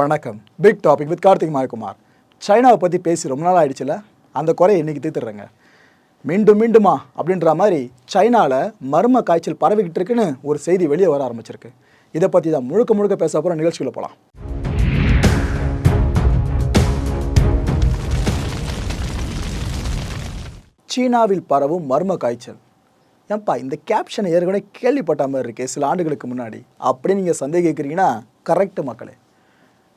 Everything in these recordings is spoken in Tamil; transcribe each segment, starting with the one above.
வணக்கம். Big topic with Karthik Mayakumar. சைனாவை பற்றி பேசி ரொம்ப நாள் ஆயிடுச்சுல? அந்த குறையை இன்னைக்கு தீர்த்துடுறேங்க. மீண்டும் மீண்டுமா அப்படின்ற மாதிரி சைனாவில் மர்ம காய்ச்சல் பரவிக்கிட்டு இருக்குன்னு ஒரு செய்தி வெளியே வர ஆரம்பிச்சிருக்கு. இதை பற்றி தான் முழுக்க முழுக்க பேச போகிற நிகழ்ச்சிக்குள்ள போகலாம் சீனாவில் பரவும் மர்ம காய்ச்சல். ஏன்பா இந்த கேப்ஷனை ஏற்கனவே கேள்விப்பட்ட மாதிரி இருக்கே சில ஆண்டுகளுக்கு முன்னாடி. அப்படி நீங்கள் சந்தேகிக்கிறீங்கன்னா கரெக்டு மக்களே.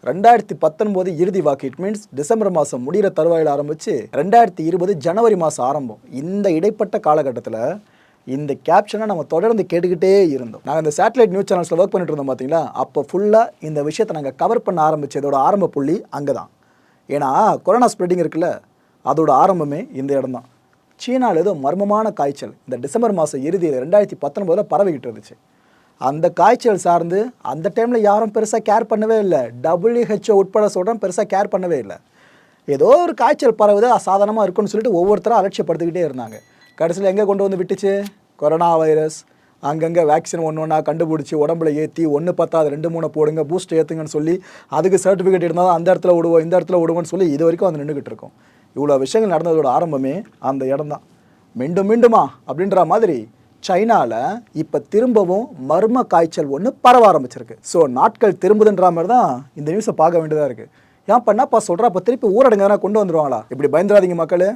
ரெண்டாயிரத்தி பத்தொன்பது இறுதி வாக்கு. இட் மீன்ஸ் டிசம்பர் மாதம் முடிகிற தருவாயில் ஆரம்பித்து ரெண்டாயிரத்தி இருபது ஜனவரி மாதம் ஆரம்பம். இந்த இடைப்பட்ட காலகட்டத்தில் இந்த கேப்ஷனை நம்ம தொடர்ந்து கேட்டுக்கிட்டே இருந்தோம். நாங்கள் இந்த சேட்டலைட் நியூஸ் சேனல்ஸில் ஒர்க் பண்ணிட்டு இருந்தோம் பார்த்தீங்களா அப்போ ஃபுல்லாக இந்த விஷயத்தை நாங்கள் கவர் பண்ண ஆரம்பித்ததோட ஆரம்ப புள்ளி அங்கே தான் ஏன்னா கொரோனா ஸ்ப்ரெட்டிங் இருக்குல்ல அதோட ஆரம்பமே இந்த இடம் தான் சீனாவில் ஏதோ மர்மமான காய்ச்சல். இந்த டிசம்பர் மாதம் இறுதியில் ரெண்டாயிரத்தி பத்தொன்பதில் பரவிக்கிட்டு இருந்துச்சு. அந்த காய்ச்சல் சார்ந்து அந்த டைமில் யாரும் பெருசாக கேர் பண்ணவே இல்லை. டபிள்யூஹெச்ஓ உட்பட சொல்கிறோம் பெருசாக கேர் பண்ணவே இல்லை. ஏதோ ஒரு காய்ச்சல் பரவுது அசாதாரணமாக இருக்குன்னு சொல்லிட்டு ஒவ்வொருத்தரும் அலட்சியப்படுத்திக்கிட்டே இருந்தாங்க. கடைசியில் எங்கே கொண்டு வந்து விட்டுச்சு? கொரோனா வைரஸ் அங்கங்கே வேக்சின் ஒன்று ஒன்றா கண்டுபிடிச்சி உடம்புல ஏற்றி ஒன்று பத்தாது ரெண்டு மூணு போடுங்க பூஸ்ட் ஏற்றுங்கன்னு சொல்லி அதுக்கு சர்டிஃபிகேட் இருந்தால் அந்த இடத்துல விடுவோம் இந்த இடத்துல விடுவோம்னு சொல்லி இது வரைக்கும் வந்து நின்றுக்கிட்டு இருக்கோம். இவ்வளோ விஷயங்கள் நடந்ததோட ஆரம்பமே அந்த இடம் தான். மீண்டும் மீண்டுமா அப்படின்ற மாதிரி சைனாவில் இப்போ திரும்பவும் மர்ம காய்ச்சல் ஒன்று பரவ ஆரம்பிச்சிருக்கு. ஸோ நாட்கள் திரும்புதுன்ற மாதிரி தான் இந்த நியூஸை பார்க்க வேண்டியதாக இருக்குது ஏன் பண்ணாப்பா சொல்கிறா அப்போ திருப்பி ஊரடங்கு எதனா கொண்டு வந்துடுவாங்களா இப்படி பயந்துடாதீங்க மக்களே.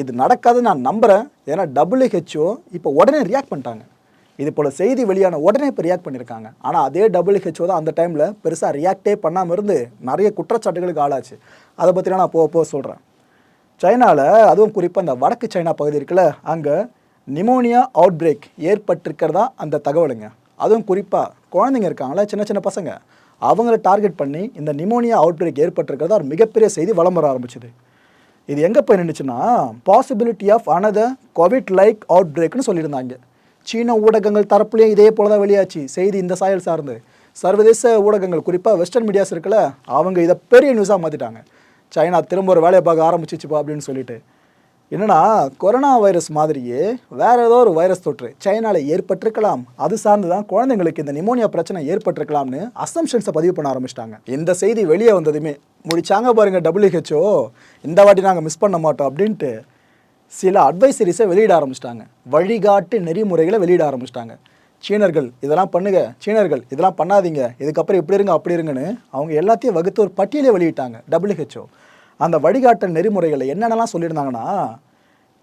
இது நடக்காது நான் நம்புகிறேன் ஏன்னா டபிள்யூஹெச்ஓ இப்போ உடனே ரியாக்ட் பண்ணிட்டாங்க. இது போல் செய்தி வெளியான உடனே இப்போ ரியாக்ட் பண்ணியிருக்காங்க ஆனால் அதே டபிள்யூஹெச்ஓ தான் அந்த டைமில் பெருசாக ரியாக்டே பண்ணாமல் இருந்து நிறைய குற்றச்சாட்டுகளுக்கு ஆளாச்சு. அதை பற்றிலாம் நான் போக போக சொல்கிறேன் சைனாவில் அதுவும் குறிப்பாக இந்த வடக்கு சைனா பகுதி இருக்குல்ல அங்கே நிமோனியா அவுட் பிரேக் ஏற்பட்டிருக்கிறதா அந்த தகவலுங்க. அதுவும் குறிப்பாக குழந்தைங்க இருக்காங்களா சின்ன சின்ன பசங்க அவங்கள டார்கெட் பண்ணி இந்த நிமோனியா அவுட் பிரேக் ஏற்பட்டிருக்கிறதா ஒரு மிகப்பெரிய செய்தி வளம் வர ஆரம்பிச்சுது. இது எங்கே போய் நின்றுச்சுன்னா possibility of another COVID like out பிரேக்னு சொல்லியிருந்தாங்க. சீன ஊடகங்கள் தரப்புலையும் இதே போல தான் வெளியாச்சு செய்தி இந்த சாயல் சார்ந்து. சர்வதேச ஊடகங்கள் குறிப்பாக வெஸ்டர்ன் மீடியாஸ் இருக்குல்ல அவங்க இதை பெரிய நியூஸாக மாற்றிட்டாங்க சைனா திரும்ப ஒரு வேலையை பார்க்க ஆரம்பிச்சிச்சுப்பா அப்படின்னு சொல்லிட்டு. என்னன்னா கொரோனா வைரஸ் மாதிரியே வேற ஏதோ ஒரு வைரஸ் தொற்று சைனாவில் ஏற்பட்டிருக்கலாம். அது சார்ந்து தான் குழந்தைங்களுக்கு இந்த நிமோனியா பிரச்சனை ஏற்பட்டிருக்கலாம்னு அசம்ஷன்ஸை பதிவு பண்ண ஆரம்பிச்சிட்டாங்க. இந்த செய்தி வெளியே வந்ததுமே முடிச்சாங்க பாருங்க டபிள்யூஹெச்ஓ இந்த வாட்டி நாங்கள் மிஸ் பண்ண மாட்டோம் அப்படின்ட்டு சில அட்வைசரிஸை வெளியிட ஆரம்பிச்சிட்டாங்க. வழிகாட்டு நெறிமுறைகளை வெளியிட ஆரம்பிச்சிட்டாங்க. சீனர்கள் இதெல்லாம் பண்ணுங்க சீனர்கள் இதெல்லாம் பண்ணாதீங்க இதுக்கப்புறம் இப்படி இருங்க அப்படி இருங்கன்னு அவங்க எல்லாத்தையும் வகுத்து ஒரு பட்டியலே வெளியிட்டாங்க டபிள்யூஹெச்ஓ அந்த வழிகாட்டல் நெறிமுறைகளை என்னென்னலாம் சொல்லியிருந்தாங்கன்னா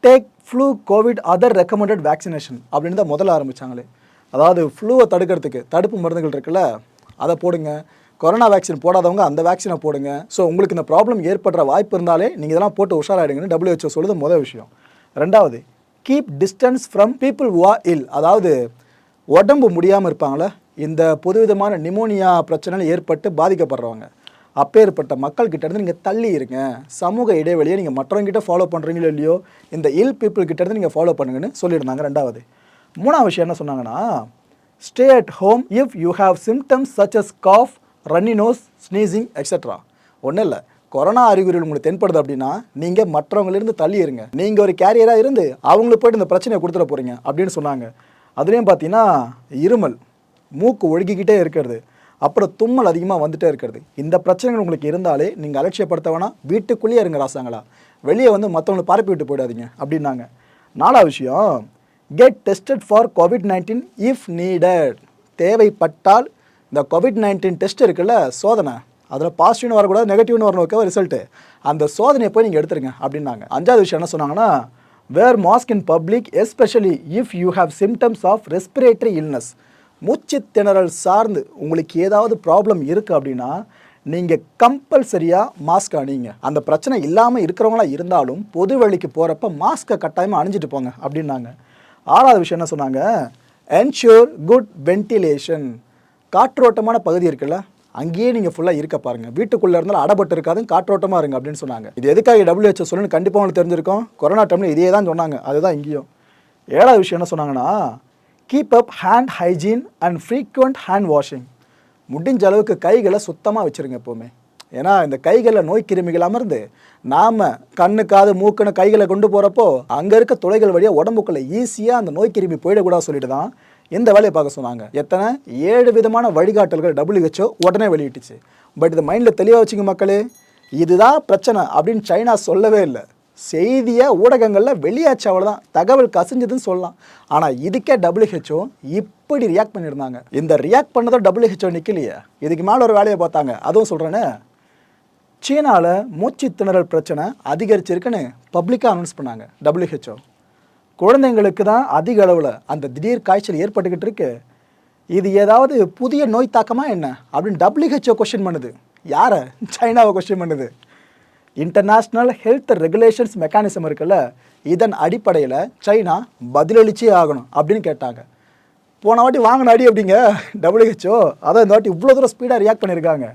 take flu COVID other recommended vaccination அப்படின்னு தான் முதல்ல ஆரம்பித்தாங்களே அதாவது ஃப்ளூவை தடுக்கிறதுக்கு தடுப்பு மருந்துகள் இருக்குல்ல அதை போடுங்க. கொரோனா வேக்சின் போடாதவங்க அந்த வேக்சினை போடுங்க. ஸோ உங்களுக்கு இந்த ப்ராப்ளம் ஏற்படுற வாய்ப்பு இருந்தாலே நீங்கள் இதெல்லாம் போட்டு உஷாராயிடுங்கன்னு WHO சொல்லுது முதல் விஷயம். ரெண்டாவது கீப் டிஸ்டன்ஸ் ஃப்ரம் பீப்புள் வா இல் அதாவது உடம்பு முடியாமல் இருப்பாங்களே இந்த புதுவிதமான நிமோனியா பிரச்சனையில் ஏற்பட்டு பாதிக்கப்படுறவங்க. அப்பேற்பட்ட மக்கள்கிட்ட இருந்து நீங்கள் தள்ளி இருங்க. சமூக இடைவெளியை நீங்கள் மற்றவங்ககிட்ட ஃபாலோ பண்ணுறீங்களோ இல்லையோ இந்த இல் பீப்புள் கிட்டேருந்து நீங்கள் ஃபாலோ பண்ணுங்கன்னு சொல்லியிருந்தாங்க ரெண்டாவது. மூணாவது விஷயம் என்ன சொன்னாங்கன்னா stay at home if you have symptoms such as cough runny nose sneezing etcetera ஒன்றும் இல்லை. கொரோனா அறிகுறிகள் உங்களுக்கு தென்படுது அப்படின்னா நீங்கள் மற்றவங்களிருந்து தள்ளி இருங்க. நீங்கள் ஒரு கேரியராக இருந்து அவங்களுக்கு போய்ட்டு இந்த பிரச்சனையை கொடுத்துட போகிறீங்க அப்படின்னு சொன்னாங்க. அதுலேயும் பார்த்தீங்கன்னா இருமல் மூக்கு ஒழுகிக்கிட்டே இருக்கிறது. அப்புறம் தும்மல் அதிகமாக வந்துட்டே இருக்கிறது. இந்த பிரச்சனைகள் உங்களுக்கு இருந்தாலே நீங்கள் அலட்சியப்படுத்த வேணாம். வீட்டுக்குள்ளேயே இருங்க ராசாங்களா. வெளியே வந்து மற்றவங்களை பரப்பி விட்டு போயிடாதீங்க அப்படின்னாங்க. நாலாவது விஷயம் get tested for COVID nineteen if needed தேவைப்பட்டால் இந்த கோவிட் நைன்டீன் டெஸ்ட் இருக்குல்ல சோதனை. அதில் பாசிட்டிவ்னு வரக்கூடாது நெகட்டிவ்னு வரணும் ஓகேவா ரிசல்ட்டு அந்த சோதனையை போய் நீங்கள் எடுத்துருங்க அப்படின்னாங்க. அஞ்சாவது விஷயம் என்ன சொன்னாங்கன்னா wear mask in public especially if you have symptoms of respiratory illness மூச்சு திணறல் சார்ந்து உங்களுக்கு ஏதாவது ப்ராப்ளம் இருக்குது அப்படின்னா நீங்கள் கம்பல்சரியாக மாஸ்க் அணிங்க அந்த பிரச்சனை இல்லாமல் இருக்கிறவங்களா இருந்தாலும் பொது வழிக்கு போகிறப்ப மாஸ்க்கை கட்டாயமாக அணிஞ்சிட்டு போங்க அப்படின்னாங்க. ஆறாவது விஷயம் என்ன சொன்னாங்க? என்ஷூர் குட் வென்டிலேஷன் காற்றோட்டமான பகுதி இருக்குல்ல அங்கேயே நீங்கள் ஃபுல்லாக இருக்க பாருங்கள் வீட்டுக்குள்ளே இருந்தாலும் அடப்பட்டு இருக்காது காற்றோட்டமாக இருங்க அப்படின்னு சொன்னாங்க. இது எதுக்காக டபிள்யூஹெச்ஓ சொல்லணும்னு கண்டிப்பாக உங்களுக்கு தெரிஞ்சிருக்கும். கொரோனா டைமில் இதே தான் சொன்னாங்க. அதுதான் இங்கேயும். ஏழாவது விஷயம் என்ன சொன்னாங்கன்னா keep up hand hygiene and frequent hand washing முடிஞ்ச அளவுக்கு கைகளை சுத்தமாக வச்சுருங்க எப்போவுமே. ஏன்னா இந்த கைகளில் நோய் கிருமிகள் அமர்ந்து நாம் கண்ணு காது மூக்குன்னு கைகளை கொண்டு போகிறப்போ அங்கே இருக்க துளைகள் வழியாக உடம்புக்குள்ளே ஈஸியாக அந்த நோய் கிருமி போயிடக்கூடாது சொல்லிட்டு தான் இந்த வேலையை பார்க்க சொன்னாங்க. எத்தனை? ஏழு விதமான வழிகாட்டல்கள் டபிள்யூஹெச்ஓ உடனே வெளியிட்டுச்சு. பட் இது மைண்டில் தெளிவாக வச்சுங்க மக்களே இதுதான் பிரச்சனை அப்படின்னு சைனா சொல்லவே இல்லை. செய்தியை ஊடகங்களில் வெளியாச்சு அவ்வளோதான் தகவல் கசிஞ்சதுன்னு சொல்லலாம். ஆனால் இதுக்கே டபிள்யூஹெச்ஓ இப்படி ரியாக்ட் பண்ணியிருந்தாங்க. இந்த ரியாக்ட் பண்ணதோ டபிள்யூஹெச்ஓ நிற்கலையே இதுக்கு மேலே ஒரு வேலையை பார்த்தாங்க. அதுவும் சொல்கிறேன்னு சீனாவில் மூச்சு திணறல் பிரச்சனை அதிகரிச்சிருக்குன்னு பப்ளிக்காக அனௌன்ஸ் பண்ணாங்க டபிள்யூஹெச்ஓ குழந்தைங்களுக்கு தான் அதிக அளவில் அந்த திடீர் காய்ச்சல் ஏற்பட்டுக்கிட்டு இருக்கு. இது ஏதாவது புதிய நோய் தாக்கமாக என்ன? அப்படின்னு டபிள்யூஹெச்ஓ கொஷின் பண்ணுது. யாரை? சைனாவை கொஸ்டின் பண்ணுது. இன்டர்நேஷ்னல் ஹெல்த் ரெகுலேஷன்ஸ் மெக்கானிசம் இருக்குல்ல இதன் அடிப்படையில் சைனா பதிலளிச்சே ஆகணும் அப்படின்னு கேட்டாங்க. போன வாட்டி வாங்கின அடி அப்படிங்க டபிள்யூஹெச்ஓ அதான் இந்த வாட்டி இவ்வளோ தூரம் ஸ்பீடாக ரியாக்ட் பண்ணியிருக்காங்க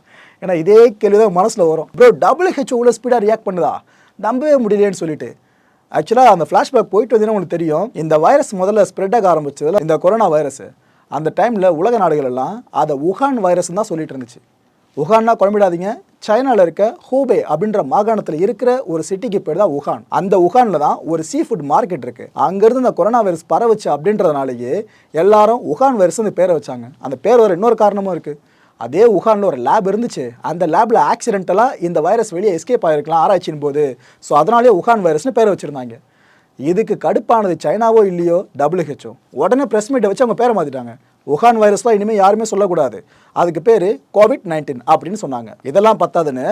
ஏன்னா இதே கேள்வி தான் மனசில் வரும். ப்ரோ டபிள்யூஹெச்ஓ இவ்வளோ ஸ்பீடாக ரியாக்ட் பண்ணுதா? நம்பவே முடியலையேன்னு சொல்லிட்டு. ஆக்சுவலாக அந்த ஃப்ளாஷ்பேக் போயிட்டு வந்தீங்கன்னா உங்களுக்கு தெரியும் இந்த வைரஸ் முதல்ல ஸ்ப்ரெட் ஆக ஆரம்பிச்சதில் இந்த கொரோனா வைரஸ் அந்த டைமில் உலக நாடுகள் எல்லாம் அதை உஹான் வைரஸ் தான் சொல்லிட்டு இருந்துச்சு. உகான்னா குழம்பிடாதீங்க. சைனாவில் இருக்க ஹூபே அப்படின்ற மாகாணத்தில் இருக்கிற ஒரு சிட்டிக்கு பேர் தான் உகான். அந்த உகானில் தான் ஒரு சீ ஃபுட் மார்க்கெட் இருக்கு. அங்கேருந்து இந்த கொரோனா வைரஸ் பரவச்சு அப்படின்றதுனாலேயே எல்லாரும் உகான் வைரஸ் பேரை வச்சாங்க. அந்த பேர் வர இன்னொரு காரணமும் இருக்குது அதே உகானில் ஒரு லேப் இருந்துச்சு. அந்த லேபில் ஆக்சிடென்டலாக இந்த வைரஸ் வெளியே எஸ்கேப் ஆகிருக்கலாம் ஆராய்ச்சியின் போது. ஸோ அதனாலே உகான் வைரஸ்னு பேரை வச்சுருந்தாங்க. இதுக்கு கடுப்பானது சைனாவோ இல்லையோ டபுள்ஹெச்ஓ உடனே ப்ரெஸ் மீட்டை வச்சு அவங்க பேரை மாற்றிட்டாங்க உகான் வைரஸ்லாம் இனிமேல் யாருமே சொல்லக்கூடாது. அதுக்கு பேர் கோவிட் நைன்டீன் அப்படின்னு சொன்னாங்க. இதெல்லாம் பத்தாதுன்னு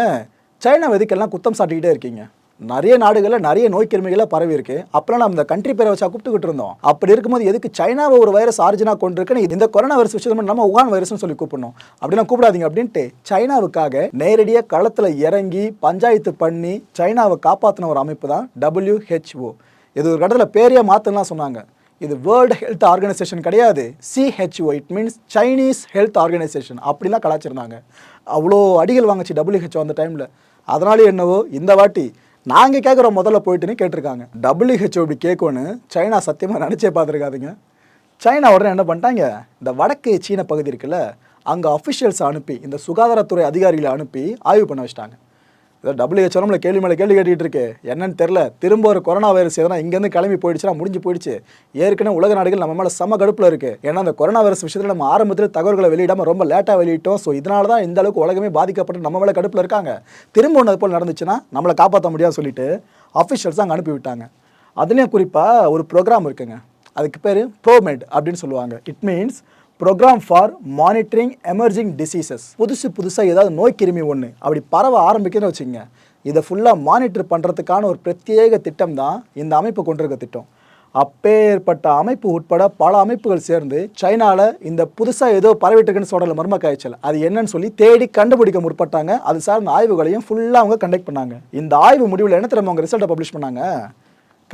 சைனா எதுக்கெல்லாம் குத்தம் சாட்டிக்கிட்டே இருக்கீங்க. நிறைய நாடுகளில் நிறைய நோய் கிருமிகளாக பரவி இருக்கு. அப்பெல்லாம் நம்ம இந்த கண்ட்ரி பேரை வச்சா கூப்பிட்டுக்கிட்டு இருந்தோம். அப்படி இருக்கும்போது எதுக்கு சைனாவை ஒரு வைரஸ் ஆரிஜினா கொண்டு இருக்குன்னு இந்த கொரோனா வைரஸ் விஷயம் நம்ம உகான் வைரஸ்னு சொல்லி கூப்பிடணும். அப்படிலாம் கூப்பிடாதீங்க அப்படின்ட்டு சைனாவுக்காக நேரடியாக களத்தில் இறங்கி பஞ்சாயத்து பண்ணி சைனாவை காப்பாற்றின ஒரு அமைப்பு தான் டபிள்யூஹெச்ஓ இது ஒரு கடத்தில் பேரையே மாற்றலாம் சொன்னாங்க. இது வேர்ல்டு ஹெல்த் ஆர்கனைசேஷன் கிடையாது. CHO it means Chinese health organisation அப்படிலாம் கலாச்சிருந்தாங்க. அவ்வளோ அடிகள் வாங்குச்சு டபிள்யூஹெச்ஓ அந்த டைமில் அதனால என்னவோ இந்த வாட்டி நாங்கள் கேட்குற முதல்ல போயிட்டுன்னு கேட்டிருக்காங்க. டபிள்யூஹெச்ஓ இப்படி கேட்கணும்னு சைனா சத்தியமாக நினச்சே பார்த்துருக்காதுங்க. சைனா உடனே என்ன பண்ணிட்டாங்க? இந்த வடக்கு சீன பகுதி இருக்குல்ல அங்கே அஃபிஷியல்ஸ் அனுப்பி இந்த சுகாதாரத்துறை அதிகாரிகளை அனுப்பி ஆய்வு பண்ண வச்சிட்டாங்க. இதை டபிள்யூஹெச்ஓ நம்மளை கேள்வி மேலே கேள்வி கேட்டுக்கிட்டு இருக்கு. என்னன்னு தெரில திரும்ப ஒரு கொரோனா வைரஸ் எதனா இங்கேருந்து கிளம்பி போயிடுச்சுன்னா முடிஞ்சு போயிடுச்சு. ஏற்கனவே உலக நாடுகள் நம்ம மேலே செம கடுப்பில் இருக்குது ஏன்னா அந்த கொரோனா வைரஸ் விஷயத்தில் நம்ம ஆரம்பத்தில் தகவல்களை வெளியிடாமல் ரொம்ப லேட்டாக வெளியிட்டோம். ஸோ இதனால தான் இந்த அளவுக்கு உலகமே பாதிக்கப்பட்டு நம்ம மேலே கடுப்பில் இருக்காங்க. திரும்ப ஒன்று போல் நடந்துச்சுன்னா நம்மளை காப்பாற்ற முடியாது சொல்லிட்டு அஃபிஷியல்ஸ் அங்கே அனுப்பிவிட்டாங்க அதுலேயும் குறிப்பாக ஒரு ப்ரோக்ராம் இருக்குங்க. அதுக்கு பேர் ப்ரோமெட் அப்படின்னு சொல்லுவாங்க. It means programme for monitoring emerging diseases புதுசு புதுசாக ஏதாவது நோய் கிருமி ஒன்று அப்படி பரவ ஆரம்பிக்குதுன்னு வச்சுங்க இதை ஃபுல்லாக மானிட்டர் பண்ணுறதுக்கான ஒரு பிரத்யேக திட்டம் தான் இந்த அமைப்பு கொண்டிருக்க திட்டம். அப்பேற்பட்ட அமைப்பு உட்பட பல அமைப்புகள் சேர்ந்து சைனாவில் இந்த புதுசாக ஏதோ பரவிட்டுருக்குன்னு சொல்கிற மர்ம காய்ச்சல். அது என்னன்னு சொல்லி தேடி கண்டுபிடிக்க முற்பட்டாங்க. அது சார்ந்த ஆய்வுகளையும் ஃபுல்லாக அவங்க கண்டக்ட் பண்ணாங்க. இந்த ஆய்வு முடிவில் என்ன தெரியுமா அவங்க ரிசல்ட்டை பப்ளிஷ் பண்ணாங்க?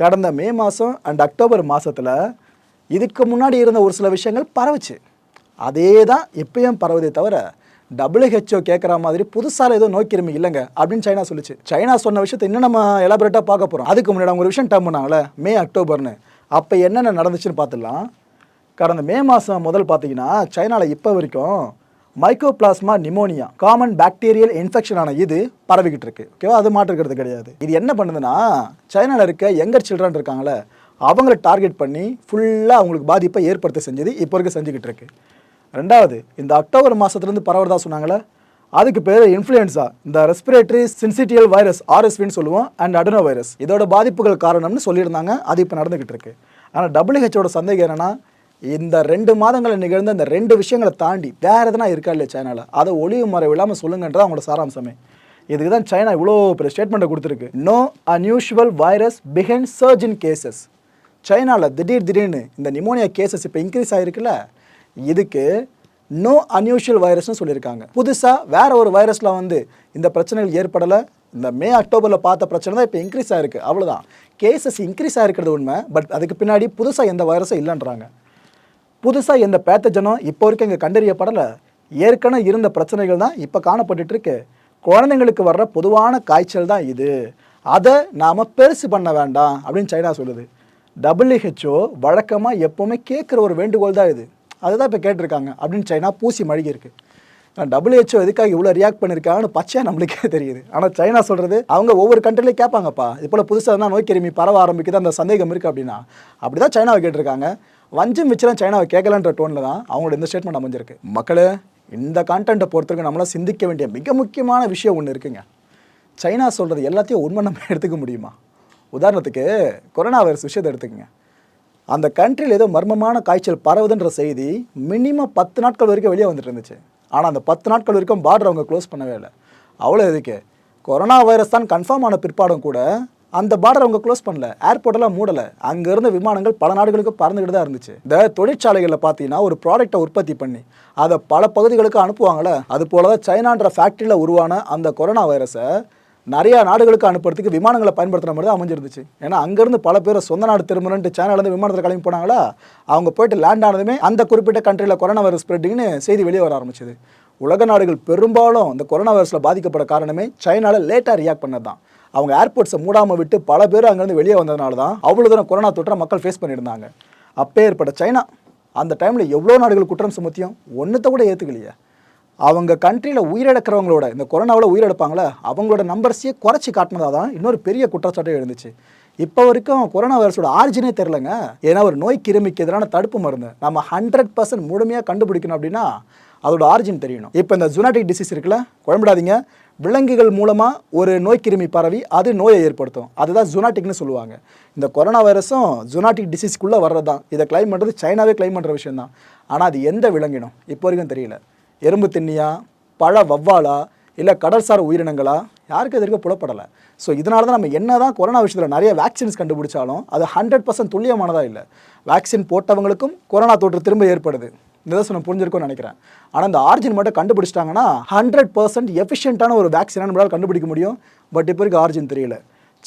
கடந்த மே மாதம் அண்ட் அக்டோபர் மாதத்தில் இதுக்கு முன்னாடி இருந்த ஒரு சில விஷயங்கள் பரவுச்சு. அதே தான் எப்பயும் பரவுதே தவிர டபிள்யூஹெச்ஓ கேட்குற மாதிரி புதுசாக ஏதோ நோய் கிருமி இல்லைங்க அப்படின்னு சைனா சொல்லிச்சு. சைனா சொன்ன விஷயத்தை இன்னும் நம்ம எலாபரேட்டாக பார்க்க போகிறோம் அதுக்கு முன்னாடி அவங்க ஒரு விஷயம் டேர்ம் பண்ணாங்களே மே அக்டோபர்னு. அப்போ என்னென்ன நடந்துச்சுன்னு பார்த்துடலாம். கடந்த மே மாதம் முதல் பார்த்தீங்கன்னா சைனாவில் இப்போ வரைக்கும் மைக்கோபிளாஸ்மா நிமோனியா காமன் பாக்டீரியல் இன்ஃபெக்ஷனான இது பரவிக்கிட்டு இருக்கு. ஓகேவா அது மாற்றுக்கிறது கிடையாது. இது என்ன பண்ணுதுன்னா சைனாவில் இருக்க யங்கர் சில்ட்ரன் இருக்காங்களே அவங்கள டார்கெட் பண்ணி ஃபுல்லாக அவங்களுக்கு பாதிப்பை ஏற்படுத்த செஞ்சது இப்போ வரைக்கும் செஞ்சுக்கிட்டு இருக்கு. ரெண்டாவது இந்த அக்டோபர் மாதத்துலேருந்து பரவுறதா சொன்னாங்களே அதுக்கு பேர் இன்ஃப்ளூயன்ஸா இந்த ரெஸ்பிரேட்டரி சின்சிட்டியல் வைரஸ் ஆர்எஸ்வின்னு சொல்லுவோம் அண்ட் அடனோ வைரஸ் இதோட பாதிப்புகள் காரணம்னு சொல்லியிருந்தாங்க அது இப்போ நடந்துகிட்டு இருக்கு. ஆனால் டபிள்யூஹெச்சோட சந்தேகம் என்னன்னா இந்த ரெண்டு மாதங்களில் நிகழ்ந்த இந்த ரெண்டு விஷயங்களை தாண்டி வேறு எதனா இருக்கா இல்லையா சைனாவில் அதை ஒளிவு மறை விழாமல் சொல்லுங்கன்றது அவங்களோட சாராம்சமே. இதுக்கு தான் சைனா இவ்வளோ பெரிய ஸ்டேட்மெண்ட்டை கொடுத்துருக்கு. நோ அன்யூஷுவல் வைரஸ் பிஹென் சர்ஜ் இன் கேசஸ் சைனாவில் திடீர் திடீர்னு இந்த நிமோனியா கேசஸ் இப்போ இன்க்ரீஸ் ஆகிருக்குல்ல இதுக்கு நோ அன்யூஷுவல் வைரஸ்னு சொல்லியிருக்காங்க. புதுசாக வேற ஒரு வைரஸில் வந்து இந்த பிரச்சனைகள் ஏற்படலை. இந்த மே அக்டோபரில் பார்த்த பிரச்சனை தான் இப்போ இன்க்ரீஸ் ஆகிருக்கு அவ்வளோதான் கேசஸ் இன்க்ரீஸ் ஆகிருக்கிறது உண்மை. பட் அதுக்கு பின்னாடி புதுசாக எந்த வைரஸும் இல்லைன்றாங்க. புதுசாக எந்த பேத்தஜனும் இப்போ வரைக்கும் இங்கே கண்டறியப்படலை. ஏற்கனவே இருந்த பிரச்சனைகள் தான் இப்போ காணப்பட்டுருக்கு குழந்தைங்களுக்கு வர்ற பொதுவான காய்ச்சல் தான் இது. அதை நாம் பெருசு பண்ண வேண்டாம் அப்படின்னு சைனா சொல்லுது. டபிள்யூஹெச்ஓ வழக்கமாக எப்போவுமே கேட்குற ஒரு வேண்டுகோள் தான் இது. அதுதான் இப்போ கேட்டிருக்காங்க. அப்படின்னு சைனா பூசி மழுகி இருக்கு. டபிள்யூஹெச்ஓ எதுக்காக இவ்வளோ ரியாக்ட் பண்ணியிருக்காங்கன்னு பச்சையாக நம்மளுக்கே தெரியுது. ஆனால் சைனா சொல்கிறது அவங்க ஒவ்வொரு கண்ட்ரிலையும் கேட்பாங்கப்பா. இது போல் புதுசாக தான் நோய் கிருமி பரவ ஆரம்பிக்குது அந்த சந்தேகம் இருக்குது அப்படின்னா அப்படி தான் சைனாவை கேட்டிருக்காங்க. வஞ்சம் வச்சுலாம் சைனாவை கேட்கலன்ற டோனில் தான் அவங்களோட இந்த ஸ்டேட்மெண்ட் அமைஞ்சிருக்கு. மக்களே இந்த கான்டென்ட்டை பொறுத்தவரைக்கும் நம்மளாம் சிந்திக்க வேண்டிய மிக முக்கியமான விஷயம் ஒன்று இருக்குங்க. சைனா சொல்கிறது எல்லாத்தையும் உண்மை நம்ம எடுத்துக்க முடியுமா? உதாரணத்துக்கு கொரோனா வைரஸ் விஷயத்தை எடுத்துக்கங்க. அந்த கண்ட்ரியில் ஏதோ மர்மமான காய்ச்சல் பரவுதுன்ற செய்தி மினிமம் பத்து நாட்கள் வரைக்கும் வெளியே வந்துட்டு இருந்துச்சு. ஆனால் அந்த பத்து நாட்கள் வரைக்கும் பார்டர் அவங்க க்ளோஸ் பண்ணவே இல்லை. அவ்வளோ எதுக்கு? கொரோனா வைரஸ் தான் கன்ஃபார்ம் ஆன பிற்பாடும் கூட அந்த பார்டர் அவங்க க்ளோஸ் பண்ணல. ஏர்போர்ட்டெல்லாம் மூடலை. அங்கே இருந்த விமானங்கள் பல நாடுகளுக்கு பறந்துக்கிட்டு தான் இருந்துச்சு. இந்த தொழிற்சாலைகளில் பார்த்தீங்கன்னா ஒரு ப்ராடக்ட்டை உற்பத்தி பண்ணி அதை பல பகுதிகளுக்கு அனுப்புவாங்கள்ல அது போல தான் சைனான்ற ஃபேக்ட்ரியில் உருவான அந்த கொரோனா வைரஸை நிறையா நாடுகளுக்கு அனுப்புறதுக்கு விமானங்களை பயன்படுத்துற மாதிரி தான் அமைஞ்சிருந்துச்சு. ஏன்னா அங்கேருந்து பல பேர் சொந்த நாடு திரும்பணுன்ட்டு சைனாலேருந்து விமானத்தில் கிளம்பி போனாங்களா அவங்க போயிட்டு லேண்ட் ஆனதுமே அந்த குறிப்பிட்ட கண்ட்ரியில் கொரோனா வைரஸ் ஸ்ப்ரெட்டிங்னு செய்தி வெளியே வர ஆரம்பிச்சது. உலக நாடுகள் பெரும்பாலும் இந்த கொரோனா வைரஸில் பாதிக்கப்பட காரணமே சைனாவில் லேட்டாக ரியாக்ட் பண்ணது தான் அவங்க ஏர்போர்ட்ஸை மூடாமல் விட்டு பல பேர் அங்கேருந்து வெளியே வந்ததுனால தான் அவ்வளோ தூரம் கொரோனா தொற்றை மக்கள் ஃபேஸ் பண்ணியிருந்தாங்க. அப்போ ஏற்பட்ட சைனா அந்த டைமில் எவ்வளோ நாடுகள் குற்றம் சுமத்தியும் ஒன்றத்தை கூட ஏற்றுக்கலையே அவங்க கண்ட்ரியில் உயிரிழக்கிறவங்களோட இந்த கொரோனாவில் உயிரிழப்பாங்களே அவங்களோட நம்பர்ஸையே குறைச்சி காட்டினதாக தான் இன்னொரு பெரிய குற்றச்சாட்டே எழுந்துச்சு. இப்போ வரைக்கும் கொரோனா வைரஸோட ஆரிஜினே தெரிலங்க ஏன்னா ஒரு நோய் கிருமிக்கு எதிரான தடுப்பு மருந்து. நம்ம ஹண்ட்ரட் பர்சன்ட் முழுமையாக கண்டுபிடிக்கணும் அப்படின்னா அதோட ஆரிஜின் தெரியணும். இப்போ இந்த ஜுனாட்டிக் டிசீஸ் இருக்குல்ல குழம்பிடாதீங்க. விலங்குகள் மூலமாக ஒரு நோய் கிருமி பரவி அது நோயை ஏற்படுத்தும். அதுதான் ஜுனாட்டிக்னு சொல்லுவாங்க. இந்த கொரோனா வைரஸும் ஜுனாட்டிக் டிசீஸ்க்குள்ளே வர்றது தான் இதை கிளைம் பண்ணுறது சைனாவே கிளைம் பண்ணுற விஷயம் தான் ஆனால் அது எந்த விலங்கினம் இப்போ வரைக்கும் தெரியல. எறும்பு திண்ணியா பழ வவ்வாலா இல்லை கடல்சார் உயிரினங்களா? யாருக்கு எதிர்க்க புலப்படலை. ஸோ இதனால தான் நம்ம என்ன தான் கொரோனா விஷயத்தில் நிறைய வேக்சின்ஸ் கண்டுபிடிச்சாலும் அது ஹண்ட்ரட் பர்சன்ட் துல்லியமானதாக இல்லை. வேக்சின் போட்டவங்களுக்கும் கொரோனா தொற்று திரும்ப ஏற்படுது. நிதர்சனம் புரிஞ்சிருக்கும்னு நினைக்கிறேன். ஆனால் இந்த ஆர்ஜின் மட்டும் கண்டுபிடிச்சிட்டாங்கன்னா ஹண்ட்ரட் பர்சன்ட் எஃபிஷியண்ட்டான ஒரு வேக்சினாக நம்மளால் கண்டுபிடிக்க முடியும். பட் இப்போ இருக்க ஆர்ஜின் தெரியல.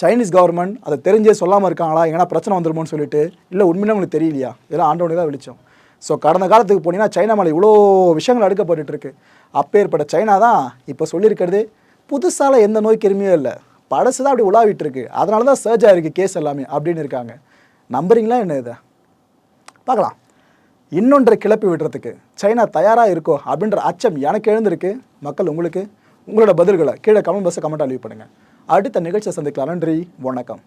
சைனீஸ் கவர்மெண்ட் அதை தெரிஞ்சே சொல்லாமல் இருக்காங்களா? ஏன்னா பிரச்சனை வந்துருமோன்னு சொல்லிட்டு இல்லை உண்மையிலே உங்களுக்கு தெரியலையா? இதெல்லாம் ஆண்டவனுக்கு தான் வெளிச்சம். ஸோ கடந்த காலத்துக்கு போனீங்கன்னா சைனா மேலே இவ்வளோ விஷயங்கள் அடுக்கப்பட்டு இருக்கு அப்பேற்பட்ட சைனா தான் இப்போ சொல்லியிருக்கிறது. புதுசால எந்த நோய் கிருமியும் இல்லை. பழசு தான் அப்படி உலாவிட்டு இருக்கு அதனால தான் சர்ஜ் ஆயிருக்கு கேஸ் எல்லாமே அப்படின்னு இருக்காங்க. நம்புறீங்களா என்ன இதை? பார்க்கலாம். இன்னொன்றை கிளப்பி விடுறதுக்கு சைனா தயாராக இருக்கோ அப்படின்ற அச்சம் எனக்கு எழுந்திருக்கு. மக்கள் உங்களுக்கு உங்களோட பதில்களை கீழே கமெண்ட் பஸ்ஸை கமெண்ட் அழிவு பண்ணுங்கள் அடுத்த நிகழ்ச்சியை சந்திக்கலாம். நன்றி. வணக்கம்.